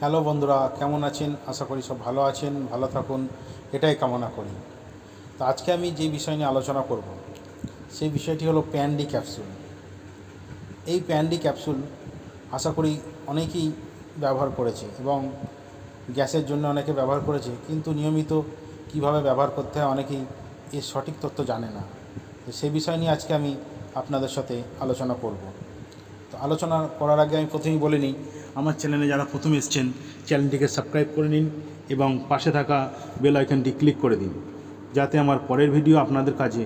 Hello বন্ধুরা, কেমন আছেন? আশা করি সব ভালো আছেন, ভালো থাকুন, এটাই কামনা করি। তো আজকে আমি যে বিষয় নিয়ে আলোচনা করব, সেই বিষয়টি হলো প্যান্ডি ক্যাপসুল। এই প্যান্ডি ক্যাপসুল আশা করি অনেকেই ব্যবহার করেছে এবং গ্যাসের জন্য অনেকে ব্যবহার করেছে, কিন্তু নিয়মিত কীভাবে ব্যবহার করতে হয় অনেকেই এর সঠিক তথ্য জানে না। সেই বিষয় নিয়ে আজকে আমি আপনাদের সাথে আলোচনা করব। তো আলোচনা করার আগে আমি প্রথমেই বলে নিই, আমার চ্যানেলে যারা প্রথম এসছেন, চ্যানেলটিকে সাবস্ক্রাইব করে নিন এবং পাশে থাকা বেল আইকনটি ক্লিক করে দিন, যাতে আমার পরের ভিডিও আপনাদের কাছে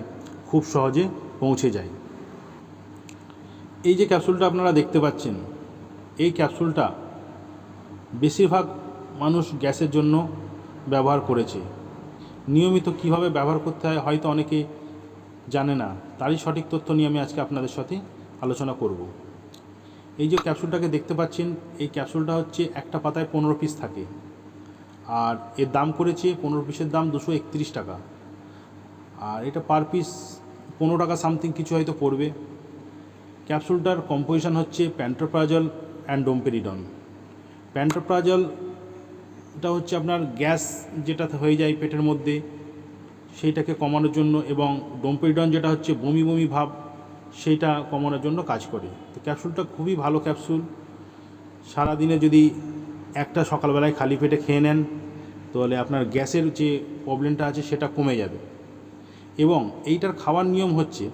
খুব সহজে পৌঁছে যায়। এই যে ক্যাপসুলটা আপনারা দেখতে পাচ্ছেন, এই ক্যাপসুলটা বেশিরভাগ মানুষ গ্যাসের জন্য ব্যবহার করেছে। নিয়মিত কীভাবে ব্যবহার করতে হয় হয়তো অনেকে জানে না, তারই সঠিক তথ্য নিয়ে আমি আজকে আপনাদের সাথে আলোচনা করব। এই যে ক্যাপসুলটাকে দেখতে পাচ্ছেন, এই ক্যাপসুলটা হচ্ছে একটা পাতায় পনেরো পিস থাকে। আর এর দাম করেছে পনেরো পিসের দাম দুশো একত্রিশ টাকা। আর এটা পার পিস পনেরো টাকা সামথিং কিছু হয়তো পড়বে। ক্যাপসুলটার কম্পোজিশন হচ্ছে প্যান্টোপ্রাজল অ্যান্ড ডোমপেরিডন প্যান্টোপ্রাজলটা হচ্ছে আপনার গ্যাস যেটা হয়ে যায় পেটের মধ্যে, সেইটাকে কমানোর জন্য এবং ডোমপেরিডন যেটা হচ্ছে বমি বমি ভাব সেইটা কমানোর জন্য কাজ করে। তো ক্যাপসুলটা খুবই ভালো ক্যাপসুল। সারাদিনে যদি একটা সকালবেলায় খালি পেটে খেয়ে নেন, তাহলে আপনার গ্যাসের যে প্রবলেমটা আছে সেটা কমে যাবে। এবং এইটার খাওয়ার নিয়ম হচ্ছে,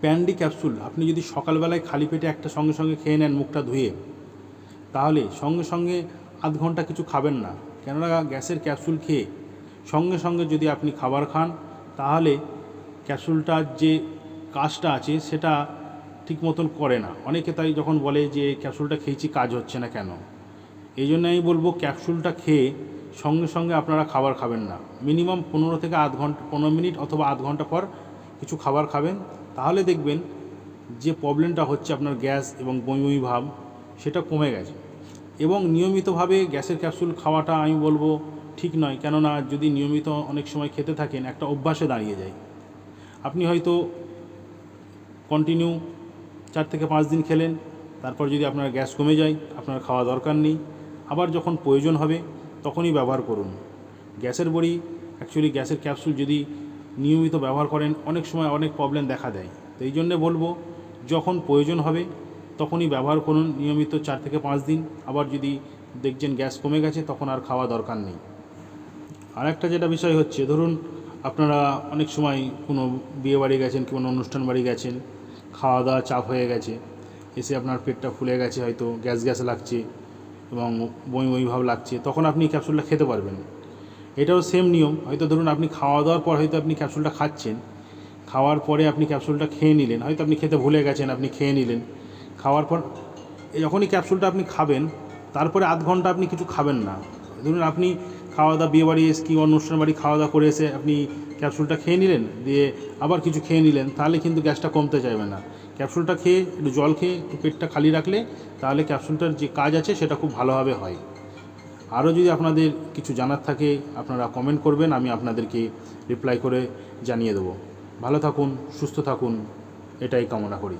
প্যান্ডি ক্যাপসুল আপনি যদি সকালবেলায় খালি পেটে একটা সঙ্গে সঙ্গে খেয়ে নেন মুখটা ধুয়ে, তাহলে সঙ্গে সঙ্গে আধ ঘণ্টা কিছু খাবেন না। কেননা গ্যাসের ক্যাপসুল খেয়ে সঙ্গে সঙ্গে যদি আপনি খাবার খান, তাহলে ক্যাপসুলটার যে কাজটা আছে, সেটা ঠিক মতন করে না। অনেকে তাই যখন বলে যে, ক্যাপসুলটা খেয়েছি, কাজ হচ্ছে না কেন? এই জন্য আমি বলব, ক্যাপসুলটা খেয়ে সঙ্গে সঙ্গে আপনারা খাবার খাবেন না। মিনিমাম পনেরো থেকে আধ ঘণ্টা, পনেরো মিনিট অথবা আধ ঘণ্টা পর কিছু খাবার খাবেন। তাহলে দেখবেন যে প্রবলেমটা হচ্ছে আপনার গ্যাস এবং বমি ভাব, সেটা কমে গেছে। এবং নিয়মিতভাবে গ্যাসের ক্যাপসুল খাওয়াটা আমি বলব ঠিক নয়। কেননা যদি নিয়মিত অনেক সময় খেতে থাকেন, একটা অভ্যাসে দাঁড়িয়ে যায়। আপনি হয়তো কন্টিনিউ চার থেকে পাঁচ দিন খেলেন, তারপর যদি আপনার গ্যাস কমে যায়, আপনার খাওয়া দরকার নেই, আবার যখন প্রয়োজন হবে তখনই ব্যবহার করুন। গ্যাসের বড়ি অ্যাকচুয়ালি গ্যাসের ক্যাপসুল যদি নিয়মিত ব্যবহার করেন, অনেক সময় অনেক প্রবলেম দেখা দেয়। তো এই জন্যে বলব, যখন প্রয়োজন হবে তখনই ব্যবহার করুন, নিয়মিত চার থেকে পাঁচ দিন। আবার যদি দেখছেন গ্যাস কমে গেছে, তখন আর খাওয়া দরকার নেই। আর একটা যেটা বিষয় হচ্ছে, ধরুন আপনারা অনেক সময় কোনো বিয়ে বাড়ি গেছেন কোনো অনুষ্ঠান বাড়ি গেছেন খাওয়া দাওয়া চাপ হয়ে গেছে। এসে আপনার পেটটা ফুলে গেছে, হয়তো গ্যাস গ্যাস লাগছে এবং বমি বমি ভাব লাগছে। তখন আপনি ক্যাপসুলটা খেতে পারবেন। এটাও সেম নিয়ম। হয়তো ধরুন আপনি খাওয়া দাওয়ার পর হয়তো আপনি ক্যাপসুলটা খাচ্ছেন। খাওয়ার পরে আপনি ক্যাপসুলটা খেয়ে নিলেন। হয়তো আপনি খেতে ভুলে গেছেন, আপনি খেয়ে নিলেন। খাওয়ার পর যখনই ক্যাপসুলটা আপনি খাবেন, তারপরে আধ ঘণ্টা আপনি কিছু খাবেন না। ধরুন আপনি খাওয়া দাওয়া বিয়ে বাড়ি কি অনুষ্ঠান বাড়ি খাওয়া দাওয়া করে এসে আপনি ক্যাপসুলটা খেয়ে নিলেন, দিয়ে আবার কিছু খেয়ে নিলেন, তাহলে কিন্তু গ্যাসটা কমতে চাইবে না। ক্যাপসুলটা খেয়ে, একটু জল খেয়ে, একটু পেটটা খালি রাখলে তাহলে ক্যাপসুলটার যে কাজ আছে সেটা খুব ভালোভাবে হয়। আরও যদি আপনাদের কিছু জানার থাকে, আপনারা কমেন্ট করবেন, আমি আপনাদেরকে রিপ্লাই করে জানিয়ে দেবো। ভালো থাকুন, সুস্থ থাকুন, এটাই কামনা করি।